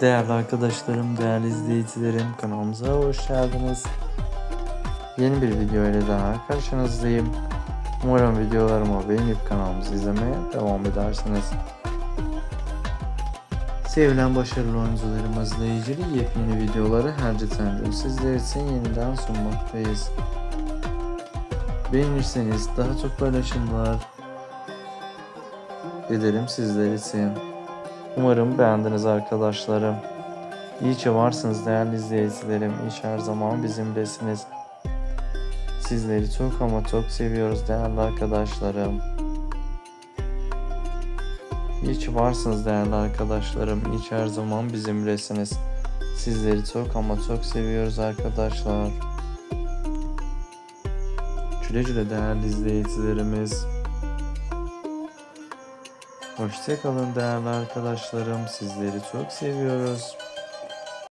Değerli arkadaşlarım, değerli izleyicilerim kanalımıza hoş geldiniz. Yeni bir video ile daha karşınızdayım. Umarım videolarımı beğenip kanalımızı izlemeye devam edersiniz. Sevilen başarılı oyuncularımızla ilgili yepyeni videoları her geçen sizler için yeniden sunmaktayız. Beğenirseniz daha çok paylaşımlar ederim sizler için. Umarım beğendiniz arkadaşlarım. İyi ki varsınız değerli izleyicilerim. Ki her zaman bizimlesiniz. Sizleri çok ama çok seviyoruz değerli arkadaşlarım. İyi ki varsınız değerli arkadaşlarım. İyi ki her zaman bizimlesiniz. Sizleri çok ama çok seviyoruz arkadaşlar. Güle güle değerli izleyicilerimiz. Hoşçakalın değerli arkadaşlarım. Sizleri çok seviyoruz.